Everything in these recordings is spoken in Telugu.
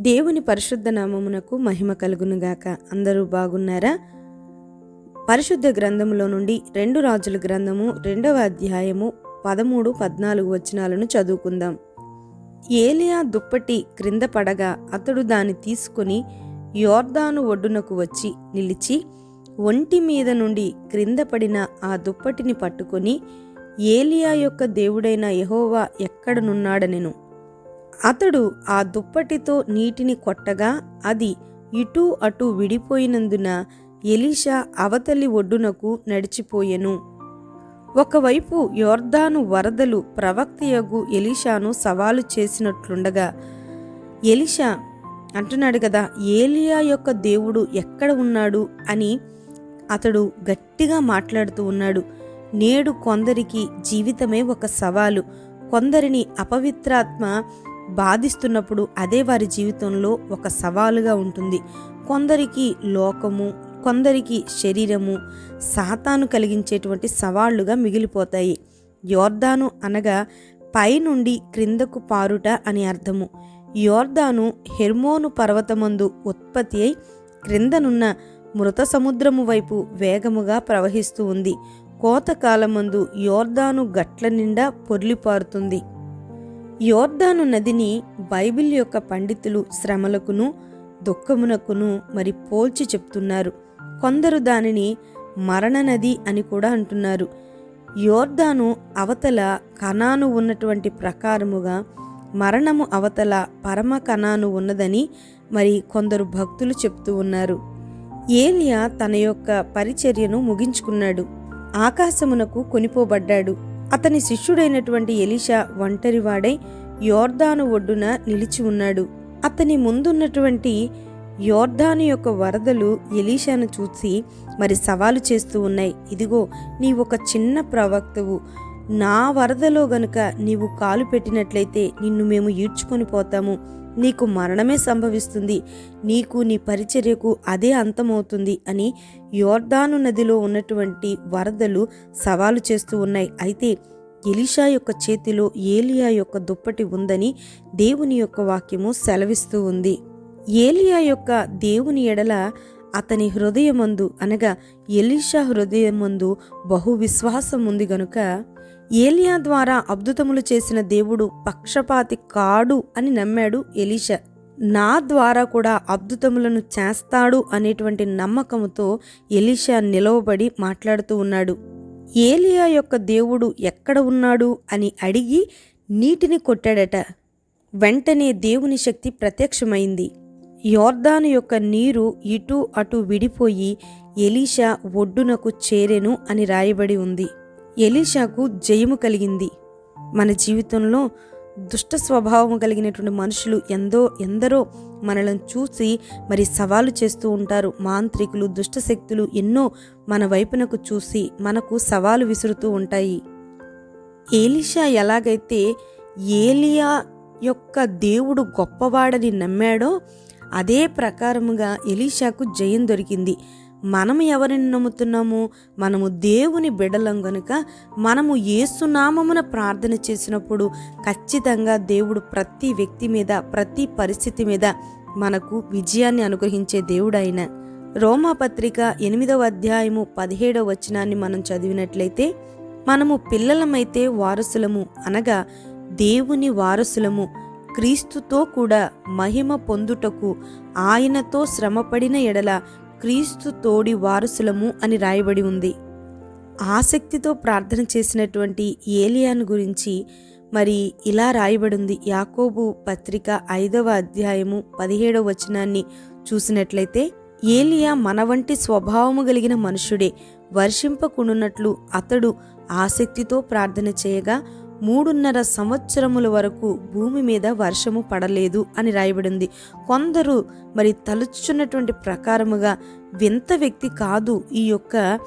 దేవుని పరిశుద్ధ నామమునకు మహిమ కలుగునుగాక. అందరూ బాగున్నారా? పరిశుద్ధ గ్రంథములో నుండి రెండు రాజుల గ్రంథము రెండవ అధ్యాయము పదమూడు పద్నాలుగు వచనాలను చదువుకుందాం. ఏలియా దుప్పటి క్రింద పడగా అతడు దాన్ని తీసుకుని యోర్దాను ఒడ్డునకు వచ్చి నిలిచి ఒంటి మీద నుండి క్రింద పడిన ఆ దుప్పటిని పట్టుకొని ఏలియా యొక్క దేవుడైన యహోవా ఎక్కడనున్నాడనెను. అతడు ఆ దుప్పటితో నీటిని కొట్టగా అది ఇటూ అటు విడిపోయినందున ఎలీషా అవతలి ఒడ్డునకు నడిచిపోయెను. ఒకవైపు యోర్దాను వరదలు ప్రవక్తయగు ఎలీషాను సవాలు చేసినట్లుండగా ఎలీషా అంటున్నాడు కదా ఏలియా యొక్క దేవుడు ఎక్కడ ఉన్నాడు? అని అతడు గట్టిగా మాట్లాడుతూ ఉన్నాడు. నేడు కొందరికి జీవితమే ఒక సవాలు. కొందరిని అపవిత్రాత్మ బాధిస్తున్నప్పుడు అదే వారి జీవితంలో ఒక సవాలుగా ఉంటుంది. కొందరికి లోకము కొందరికి శరీరము సాతాను కలిగించేటువంటి సవాళ్ళుగా మిగిలిపోతాయి. యోర్దాను అనగా పైనుండి క్రిందకు పారుట అని అర్థము. యోర్దాను హెర్మోను పర్వతమందు ఉత్పత్తి అయి క్రిందనున్న మృత సముద్రము వైపు వేగముగా ప్రవహిస్తూ ఉంది. కోతకాలమందు యోర్దాను గట్ల నిండా పొర్లిపారుతుంది. యోర్దాను నదిని బైబిల్ యొక్క పండితులు శ్రమలకును దుఃఖమునకును మరి పోల్చి చెప్తున్నారు. కొందరు దానిని మరణ నది అని కూడా అంటున్నారు. యోర్దాను అవతల కణాను ఉన్నటువంటి ప్రకారముగా మరణము అవతల పరమ కణాను ఉన్నదని మరి కొందరు భక్తులు చెప్తూ ఉన్నారు. ఏలియా తన యొక్క పరిచర్యను ముగించుకున్నాడు. ఆకాశమునకు కొనిపోబడ్డాడు. అతని శిష్యుడైనటువంటి ఎలీషా ఒంటరివాడై యోర్దాను ఒడ్డున నిలిచి ఉన్నాడు. అతని ముందున్నటువంటి యోర్ధాను యొక్క వరదలు ఎలీషాను చూసి మరి సవాలు చేస్తూ ఉన్నాయి. ఇదిగో నీ ఒక చిన్న ప్రవక్తవు. నా వరదలో గనుక నీవు కాలు పెట్టినట్లయితే నిన్ను మేము ఈడ్చుకొని పోతాము. నీకు మరణమే సంభవిస్తుంది. నీకు నీ పరిచర్యకు అదే అంతమవుతుంది అని యోర్దాను నదిలో ఉన్నటువంటి వరదలు సవాలు చేస్తూ ఉన్నాయి. అయితే ఎలీషా యొక్క చేతిలో ఏలియా యొక్క దుప్పటి ఉందని దేవుని యొక్క వాక్యము సెలవిస్తూ ఉంది. ఏలియా యొక్క దేవుని ఎడల అతని హృదయమందు అనగా ఎలీషా హృదయమందు బహు విశ్వాసం ఉంది గనుక ఏలియా ద్వారా అద్భుతములు చేసిన దేవుడు పక్షపాతి కాడు అని నమ్మాడు ఎలీషా. నా ద్వారా కూడా అద్భుతములను చేస్తాడు అనేటువంటి నమ్మకముతో ఎలీషా నిలవబడి మాట్లాడుతూ ఉన్నాడు. ఏలియా యొక్క దేవుడు ఎక్కడ ఉన్నాడు అని అడిగి నీటిని కొట్టాడట. వెంటనే దేవుని శక్తి ప్రత్యక్షమైంది. యోర్దాను యొక్క నీరు ఇటు అటు విడిపోయి ఎలీషా ఒడ్డునకు చేరెను అని రాయబడి ఉంది. ఎలీషాకు జయము కలిగింది. మన జీవితంలో దుష్ట స్వభావం కలిగినటువంటి మనుషులు ఎందో ఎందరో మనలను చూసి మరి సవాలు చేస్తూ ఉంటారు. మాంత్రికులు దుష్ట శక్తులు ఎన్నో మన వైపునకు చూసి మనకు సవాలు విసురుతూ ఉంటాయి. ఏలిషా ఎలాగైతే ఏలియా యొక్క దేవుడు గొప్పవాడని నమ్మాడో అదే ప్రకారముగా ఎలీషాకు జయం దొరికింది. మనము ఎవరిని నమ్ముతున్నాము? మనము దేవుని బిడలం గనుక మనము ఏసునామమున ప్రార్థన చేసినప్పుడు ఖచ్చితంగా దేవుడు ప్రతి వ్యక్తి మీద ప్రతి పరిస్థితి మీద మనకు విజయాన్ని అనుగ్రహించే దేవుడైన. రోమాపత్రిక ఎనిమిదవ అధ్యాయము పదిహేడవ వచనాన్ని మనం చదివినట్లయితే మనము పిల్లలమైతే వారసులము అనగా దేవుని వారసులము క్రీస్తుతో కూడా మహిమ పొందుటకు ఆయనతో శ్రమపడిన ఎడల క్రీస్తు తోడి వారసులము అని రాయబడి ఉంది. ఆసక్తితో ప్రార్థన చేసినటువంటి ఏలియాను గురించి మరి ఇలా రాయబడి ఉంది యాకోబు పత్రిక ఐదవ అధ్యాయము పదిహేడవ వచనాన్ని చూసినట్లయితే ఏలియా మన వంటి స్వభావము కలిగిన మనుషుడే వర్షింపకుండునట్లు అతడు ఆసక్తితో ప్రార్థన చేయగా మూడున్నర సంవత్సరముల వరకు భూమి మీద వర్షము పడలేదు అని రాయబడింది. కొందరు మరి తలుచున్నటువంటి ప్రకారముగా వింత వ్యక్తి కాదు ఈ యొక్క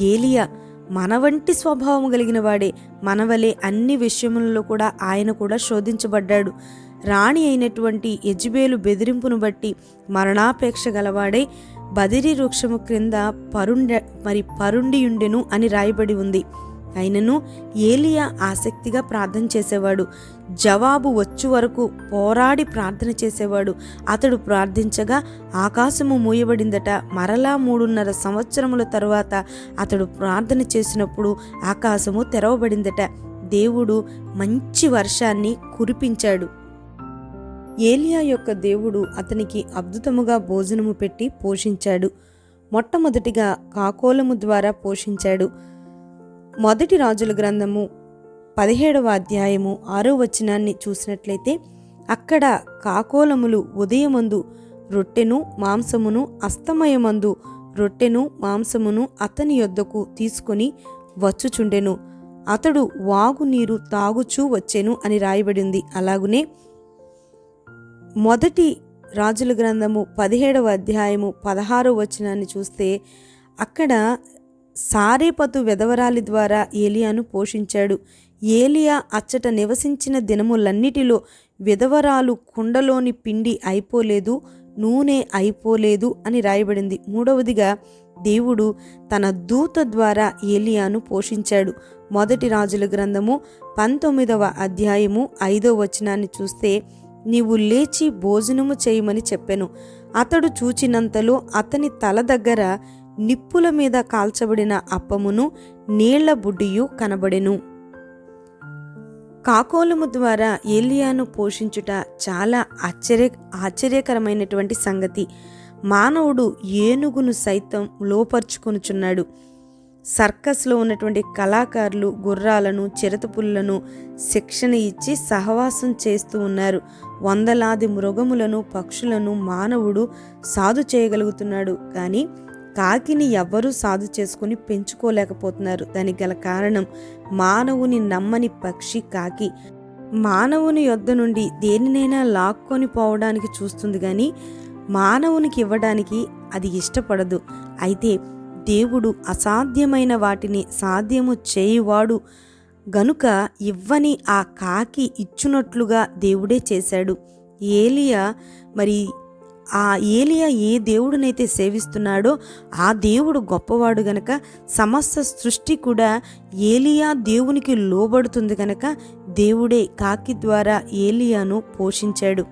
ఏలియా. మన వంటి స్వభావం కలిగిన వాడే. మనవలే అన్ని విషయములలో కూడా ఆయన కూడా శోధించబడ్డాడు. రాణి అయినటువంటి యజ్బేలు బెదిరింపును బట్టి మరణాపేక్ష గలవాడై బదిరి వృక్షము క్రింద పరుండ మరి పరుండియుండెను అని రాయబడి ఉంది. అయినను ఏలియా ఆసక్తిగా ప్రార్థన చేసేవాడు. జవాబు వచ్చు వరకు పోరాడి ప్రార్థన చేసేవాడు. అతడు ప్రార్థించగా ఆకాశము మూయబడిందట. మరలా మూడున్నర సంవత్సరముల తరువాత అతడు ప్రార్థన చేసినప్పుడు ఆకాశము తెరవబడిందట. దేవుడు మంచి వర్షాన్ని కురిపించాడు. ఏలియా యొక్క దేవుడు అతనికి అద్భుతముగా భోజనము పెట్టి పోషించాడు. మొట్టమొదటిగా కాకోలము ద్వారా పోషించాడు. మొదటి రాజుల గ్రంథము పదిహేడవ అధ్యాయము ఆరో వచనాన్ని చూసినట్లయితే అక్కడ కాకోలములు ఉదయమందు రొట్టెను మాంసమును అస్తమయమందు రొట్టెను మాంసమును అతని యొద్దకు తీసుకొని వచ్చుచుండెను. అతడు వాగు నీరు తాగుచూ వచ్చెను అని రాయబడింది. అలాగునే మొదటి రాజుల గ్రంథము పదిహేడవ అధ్యాయము పదహారో వచనాన్ని చూస్తే అక్కడ సారేపతు వెదవరాలి ద్వారా ఏలియాను పోషించాడు. ఏలియా అచ్చట నివసించిన దినములన్నిటిలో విధవరాలు కుండలోని పిండి అయిపోలేదు నూనె అయిపోలేదు అని రాయబడింది. మూడవదిగా దేవుడు తన దూత ద్వారా ఏలియాను పోషించాడు. మొదటి రాజుల గ్రంథము పంతొమ్మిదవ అధ్యాయము ఐదో వచనాన్ని చూస్తే నీవు లేచి భోజనము చేయమని చెప్పెను. అతడు చూచినంతలో అతని తల దగ్గర నిప్పుల మీద కాల్చబడిన అప్పమును నీళ్ళ బుడ్డియు కనబడెను. కాకోలము ద్వారా ఏలియాను పోషించుట చాలా ఆశ్చర్య ఆశ్చర్యకరమైనటువంటి సంగతి. మానవుడు ఏనుగును సైతం లోపరుచుకొనుచున్నాడు. సర్కస్లో ఉన్నటువంటి కళాకారులు గుర్రాలను చిరతపుల్లను శిక్షణ ఇచ్చి సహవాసం చేస్తూ ఉన్నారు. వందలాది మృగములను పక్షులను మానవుడు సాధు చేయగలుగుతున్నాడు. కానీ కాకిని ఎవ్వరూ సాధు చేసుకుని పెంచుకోలేకపోతున్నారు. దానికి గల కారణం మానవుని నమ్మని పక్షి కాకి. మానవుని యొద్ద నుండి దేనినైనా లాక్కొని పోవడానికి చూస్తుంది కానీ మానవునికి ఇవ్వడానికి అది ఇష్టపడదు. అయితే దేవుడు అసాధ్యమైన వాటిని సాధ్యము చేయువాడు గనుక ఇవ్వని ఆ కాకి ఇచ్చునట్లుగా దేవుడే చేశాడు. ఏలియా మరి ఆ ఏలియా ఏ దేవుడినైతే సేవిస్తున్నాడో ఆ దేవుడు గొప్పవాడు గనక సమస్త సృష్టి కూడా ఏలియా దేవునికి లోబడుతుంది గనక దేవుడే కాకి ద్వారా ఏలియాను పోషించాడు.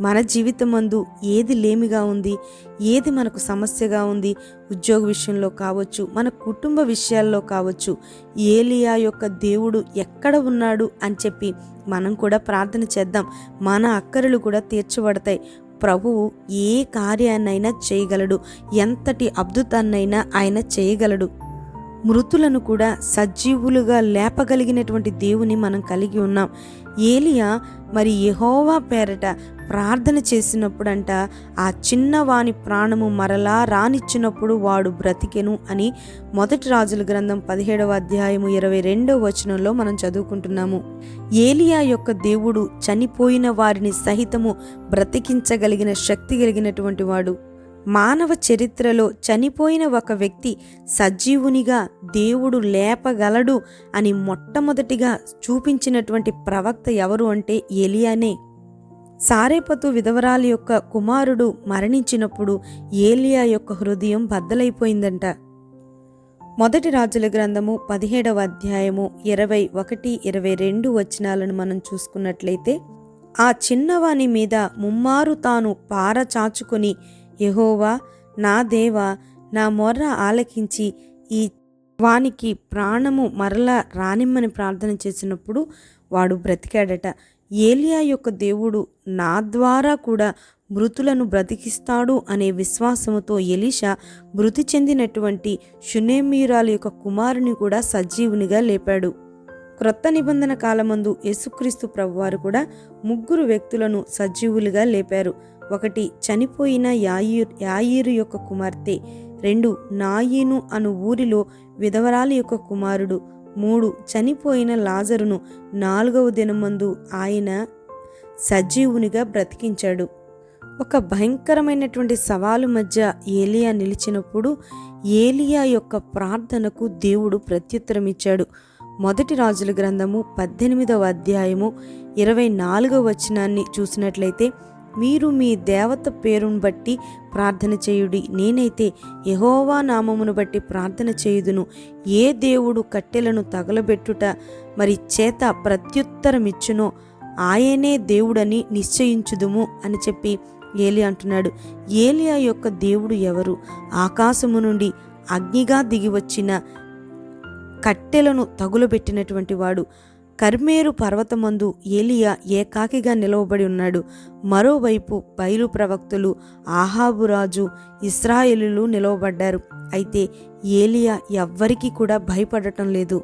మన జీవితమందు ఏది లేమిగా ఉంది ఏది మనకు సమస్యగా ఉంది ఉద్యోగ విషయంలో కావచ్చు మన కుటుంబ విషయాల్లో కావచ్చు ఏలియా యొక్క దేవుడు ఎక్కడ ఉన్నాడు అని చెప్పి మనం కూడా ప్రార్థన చేద్దాం. మన అక్కరలు కూడా తీర్చబడతాయి. ప్రభువు ఏ కార్యాన్నైనా చేయగలడు. ఎంతటి అద్భుతాన్నైనా ఆయన చేయగలడు. మృతులను కూడా సజీవులుగా లేపగలిగినటువంటి దేవుని మనం కలిగి ఉన్నాం. ఏలియా మరి యహోవా పేరట ప్రార్థన చేసినప్పుడంట ఆ చిన్నవాని ప్రాణము మరలా రానిచ్చినప్పుడు వాడు బ్రతికెను అని మొదటి రాజుల గ్రంథం పదిహేడవ అధ్యాయము ఇరవై రెండవ వచనంలో మనం చదువుకుంటున్నాము. ఏలియా యొక్క దేవుడు చనిపోయిన వారిని సహితము బ్రతికించగలిగిన శక్తి కలిగినటువంటి వాడు. మానవ చరిత్రలో చనిపోయిన ఒక వ్యక్తి సజీవునిగా దేవుడు లేపగలడు అని మొట్టమొదటిగా చూపించినటువంటి ప్రవక్త ఎవరు అంటే ఏలియానే. సారేపతు విధవరాలి యొక్క కుమారుడు మరణించినప్పుడు ఏలియా యొక్క హృదయం బద్దలైపోయిందంట. మొదటి రాజుల గ్రంథము పదిహేడవ అధ్యాయము ఇరవై ఒకటి ఇరవై రెండు వచనాలను మనం చూసుకున్నట్లయితే ఆ చిన్నవాని మీద ముమ్మారు తాను పార చాచుకొని యహోవా నా దేవా నా మొర్ర ఆలకించి ఈ వానికి ప్రాణము మరలా రానిమ్మని ప్రార్థన చేసినప్పుడు వాడు బ్రతికాడట. ఏలియా యొక్క దేవుడు నా ద్వారా కూడా మృతులను బ్రతికిస్తాడు అనే విశ్వాసముతో ఎలీషా మృతి చెందినటువంటి షునేమీరాల యొక్క కుమారుని కూడా సజీవునిగా లేపాడు. క్రొత్త నిబంధన కాలమందు యేసుక్రీస్తు ప్రభువారు కూడా ముగ్గురు వ్యక్తులను సజీవులుగా లేపారు. ఒకటి చనిపోయిన యాయీర్ యాయీరు యొక్క కుమార్తె రెండు నాయీను అను ఊరిలో విధవరాలి యొక్క కుమారుడు మూడు చనిపోయిన లాజరును నాలుగవ దినమందు ఆయన సజీవునిగా బ్రతికించాడు. ఒక భయంకరమైనటువంటి సవాలు మధ్య ఏలియా నిలిచినప్పుడు ఏలియా యొక్క ప్రార్థనకు దేవుడు ప్రత్యుత్తరమిచ్చాడు. మొదటి రాజుల గ్రంథము పద్దెనిమిదవ అధ్యాయము ఇరవై నాలుగవ వచనాన్ని చూసినట్లయితే మీరు మీ దేవత పేరును బట్టి ప్రార్థన చేయుడి. నేనైతే యహోవా నామమును బట్టి ప్రార్థన చేయుదును. ఏ దేవుడు కట్టెలను తగలబెట్టుట మరి చేత ప్రత్యుత్తరమిచ్చునో ఆయనే దేవుడని నిశ్చయించుదుము అని చెప్పి ఏలి అంటున్నాడు. ఏలియా యొక్క దేవుడు ఎవరు? ఆకాశము నుండి అగ్నిగా దిగివచ్చిన కట్టెలను తగులబెట్టినటువంటి వాడు. కర్మేరు పర్వతమందు ఏలియా ఏకాకిగా నిలవబడి ఉన్నాడు. మరోవైపు బయలు ప్రవక్తలు ఆహాబురాజు ఇస్రాయేలులు నిలవబడ్డారు. అయితే ఏలియా ఎవ్వరికీ కూడా భయపడటం లేదు.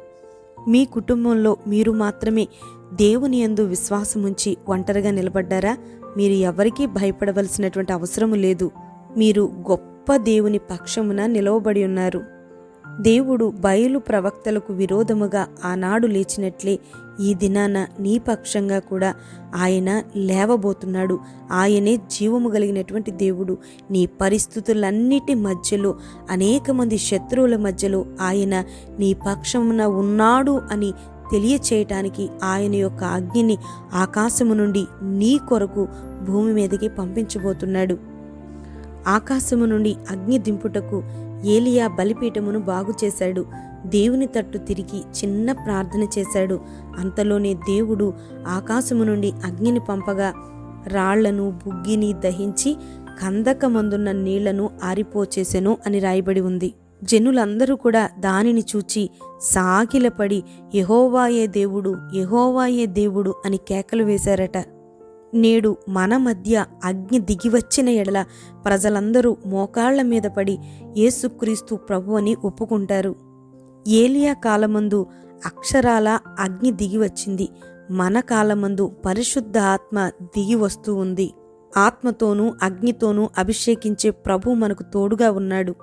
మీ కుటుంబంలో మీరు మాత్రమే దేవుని యందు విశ్వాసముంచి ఒంటరిగా నిలబడ్డారా? మీరు ఎవరికీ భయపడవలసినటువంటి అవసరము లేదు. మీరు గొప్ప దేవుని పక్షమున నిలవబడి ఉన్నారు. దేవుడు బయలు ప్రవక్తలకు విరోధముగా ఆనాడు లేచినట్లే ఈ దినాన నీ పక్షంగా కూడా ఆయన లేవబోతున్నాడు. ఆయనే జీవము కలిగినటువంటి దేవుడు. నీ పరిస్థితులన్నిటి మధ్యలో అనేక మంది శత్రువుల మధ్యలో ఆయన నీ పక్షమున ఉన్నాడు అని తెలియచేయటానికి ఆయన యొక్క అగ్నిని ఆకాశము నుండి నీ కొరకు భూమి మీదకి పంపించబోతున్నాడు. ఆకాశము నుండి అగ్ని దింపుటకు ఏలియా బలిపీఠమును బాగు చేశాడు దేవుని తట్టు తిరిగి చిన్న ప్రార్థన చేశాడు. అంతలోనే దేవుడు ఆకాశము నుండి అగ్నిని పంపగా రాళ్ళను బుగ్గిని దహించి కందకమందున్న నీళ్ళను ఆరిపోచేసెను అని రాయబడి ఉంది. జనులందరూ కూడా దానిని చూచి సాగిలపడి యహోవాయే దేవుడు యహోవాయే దేవుడు అని కేకలు వేశారట. నేడు మన మధ్య అగ్ని దిగివచ్చిన ఎడల ప్రజలందరూ మోకాళ్ళ మీద పడి యేసుక్రీస్తు ప్రభు అని ఒప్పుకుంటారు. ఏలియా కాలమందు అక్షరాల అగ్ని దిగి వచ్చింది మన కాలమందు పరిశుద్ధ ఆత్మ దిగి వస్తూ ఉంది. ఆత్మతోనూ అగ్నితోనూ అభిషేకించే ప్రభు మనకు తోడుగా ఉన్నాడు.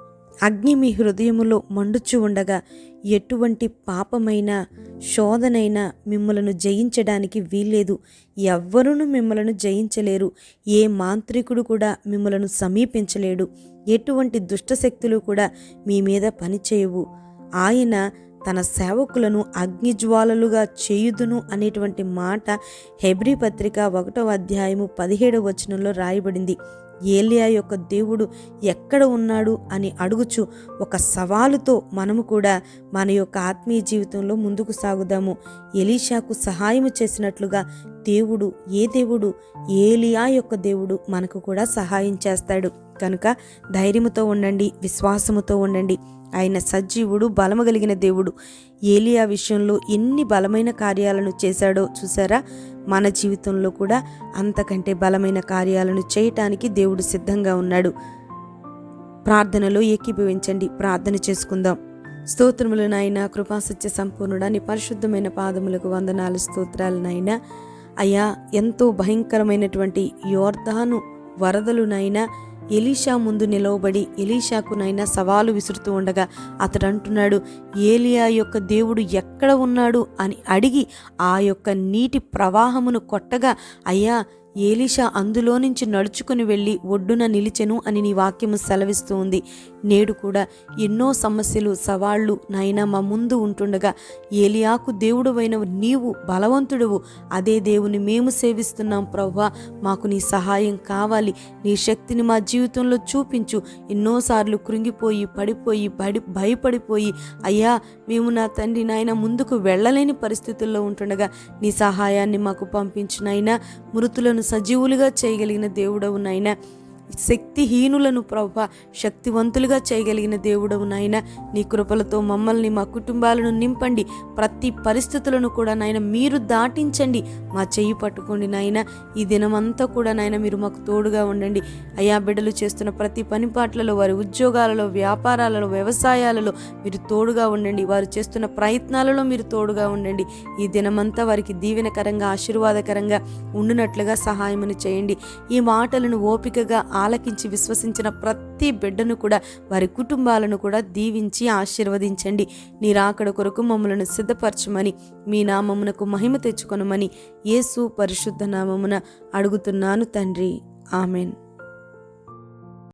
అగ్ని మీ హృదయములో మండుచు ఉండగా ఎటువంటి పాపమైన శోధనైనా మిమ్మలను జయించడానికి వీల్లేదు. ఎవ్వరూ మిమ్మలను జయించలేరు. ఏ మాంత్రికుడు కూడా మిమ్మలను సమీపించలేడు. ఎటువంటి దుష్టశక్తులు కూడా మీ మీద పనిచేయవు. ఆయన తన సేవకులను అగ్నిజ్వాలలుగా చేయుదును అనేటువంటి మాట హెబ్రి పత్రిక ఒకటో అధ్యాయము పదిహేడవ వచనంలో రాయబడింది. ఏలియా యొక్క దేవుడు ఎక్కడ ఉన్నాడు అని అడుగుచు ఒక సవాలుతో మనము కూడా మన యొక్క ఆత్మీయ జీవితంలో ముందుకు సాగుదాము. ఎలీషాకు సహాయము చేసినట్లుగా దేవుడు ఏ దేవుడు ఏలియా యొక్క దేవుడు మనకు కూడా సహాయం చేస్తాడు. కనుక ధైర్యముతో ఉండండి విశ్వాసముతో ఉండండి. ఆయన సజీవుడు బలము కలిగిన దేవుడు. ఏలియా విషయంలో ఎన్ని బలమైన కార్యాలను చేశాడో చూసారా మన జీవితంలో కూడా అంతకంటే బలమైన కార్యాలను చేయటానికి దేవుడు సిద్ధంగా ఉన్నాడు. ప్రార్థనలో ఏకీభవించండి. ప్రార్థన చేసుకుందాం. స్తోత్రములు నాయన కృపాసత్య సంపూర్ణుడా నీ పరిశుద్ధమైన పాదములకు వందనాలు స్తోత్రాలు నాయన. అయ్యా ఎంతో భయంకరమైనటువంటి యోర్ధాను వరదలునైనా ఎలీషా ముందు నిలవబడి ఎలీషాకునైనా సవాలు విసురుతూ ఉండగా అతడు అంటున్నాడు ఏలియా యొక్క దేవుడు ఎక్కడ ఉన్నాడు? అని అడిగి ఆ యొక్క నీటి ప్రవాహమును కొట్టగా అయ్యా ఏలీషా అందులో నుంచి నడుచుకుని వెళ్ళి ఒడ్డున నిలిచెను అని నీ వాక్యము సెలవిస్తూ ఉంది. నేడు కూడా ఎన్నో సమస్యలు సవాళ్ళు నాయన మా ముందు ఉంటుండగా ఏలియాకు దేవుడువైన నీవు బలవంతుడువు. అదే దేవుని మేము సేవిస్తున్నాం ప్రవ్వా మాకు నీ సహాయం కావాలి. నీ శక్తిని మా జీవితంలో చూపించు. ఎన్నోసార్లు కృంగిపోయి పడిపోయి బడి భయపడిపోయి అయ్యా మేము నా తండ్రి నాయన ముందుకు వెళ్ళలేని పరిస్థితుల్లో ఉంటుండగా నీ సహాయాన్ని మాకు పంపించినైనా మృతులను సజీవులుగా చేయగలిగిన దేవుడవు నాయనా. శక్తిహీనులను ప్రభ శక్తివంతులుగా చేయగలిగిన దేవుడవు నాయన. నీ కృపలతో మమ్మల్ని మా కుటుంబాలను నింపండి. ప్రతి పరిస్థితులను కూడా నాయన మీరు దాటించండి. మా చెయ్యి పట్టుకోండి నాయన. ఈ దినమంతా కూడా నాయన మీరు మాకు తోడుగా ఉండండి. అయా బిడ్డలు చేస్తున్న ప్రతి పనిపాట్లలో వారి ఉద్యోగాలలో వ్యాపారాలలో వ్యవసాయాలలో మీరు తోడుగా ఉండండి. వారు చేస్తున్న ప్రయత్నాలలో మీరు తోడుగా ఉండండి. ఈ దినమంతా వారికి దీవెనకరంగా ఆశీర్వాదకరంగా ఉండునట్లుగా సహాయమును చేయండి. ఈ మాటలను ఓపికగా ఆలకించి విశ్వసించిన ప్రతి బిడ్డను కూడా వారి కుటుంబాలను కూడా దీవించి ఆశీర్వదించండి. నీ రాకడ కొరకు మమ్మలను సిద్ధపరచమని మీ నామమునకు మహిమ తెచ్చుకొనమని యేసు పరిశుద్ధ నామమున అడుగుతున్నాను తండ్రి. ఆమెన్.